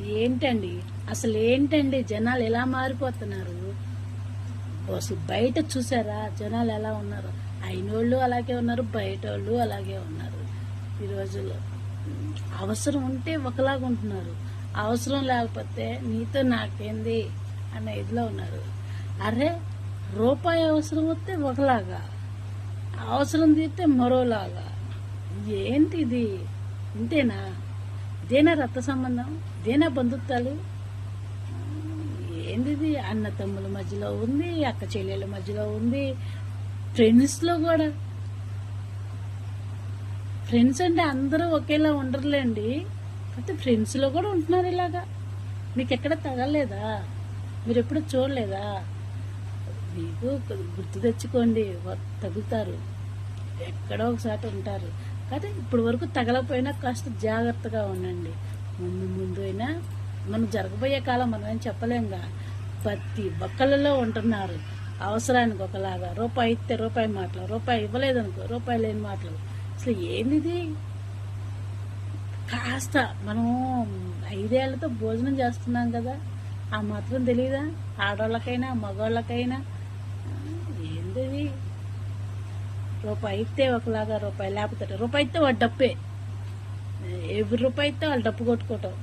ఏంటండి? అసలు ఏంటండి జనాలు ఎలా మారిపోతున్నారు? అసలు బయట చూసారా? జనాలు ఎలా ఉన్నారు? అయినోళ్ళు అలాగే ఉన్నారు బయట వాళ్ళు అలాగే ఉన్నారు. ఈ రోజుల్లో. అవసరం ఉంటే ఒకలాగా ఉంటున్నారు. అవసరం లేకపోతే నీతో నాకేంది? అన్న ఇదిలో ఉన్నారు. అరే రూపాయి అవసరం వస్తే ఒకలాగా. అవసరం తీస్తే మరోలాగా. ఏంటి ఇది ఇంతేనా? ఇదేనా రక్త సంబంధం ఇదేనా బంధుత్వాలు? ఏంది అన్న తమ్ముల మధ్యలో ఉంది అక్క చెల్లెల మధ్యలో ఉంది. ఫ్రెండ్స్లో కూడా. ఫ్రెండ్స్ అంటే అందరూ ఒకేలా ఉండరులేండి. అయితే ఫ్రెండ్స్లో కూడా ఉంటున్నారు ఇలాగా. మీకు ఎక్కడ తగలేదా? మీరు ఎప్పుడు చూడలేదా? మీకు గుర్తు తెచ్చుకోండి వ- తగులుతారు. ఎక్కడో ఒకసారి ఉంటారు. అయితే ఇప్పటి వరకు తగలపోయినా కాస్త జాగ్రత్తగా ఉండండి. ముందు ముందు అయినా మనం జరగబోయే కాలం మనం ఏం చెప్పలేంగా. ప్రతి బక్కలలో ఉంటున్నారు. అవసరానికి ఒకలాగా రూపాయి ఇస్తే రూపాయి మాటలు రూపాయి ఇవ్వలేదనుకో రూపాయి లేని మాటలు. అసలు ఏంది కాస్త మనం ఐదేళ్ళతో భోజనం చేస్తున్నాం కదా. ఆ మాత్రం తెలియదా ఆడవాళ్ళకైనా మగవాళ్ళకైనా ఆ, ఏందిది రూపాయి ఇస్తే ఒకలాగా రూపాయి లేకపోతే రూపాయి ఇస్తే వాడు డప్పే ఎవరి రూపాయి ఇస్తే వాళ్ళు డప్పు కొట్టుకోవటం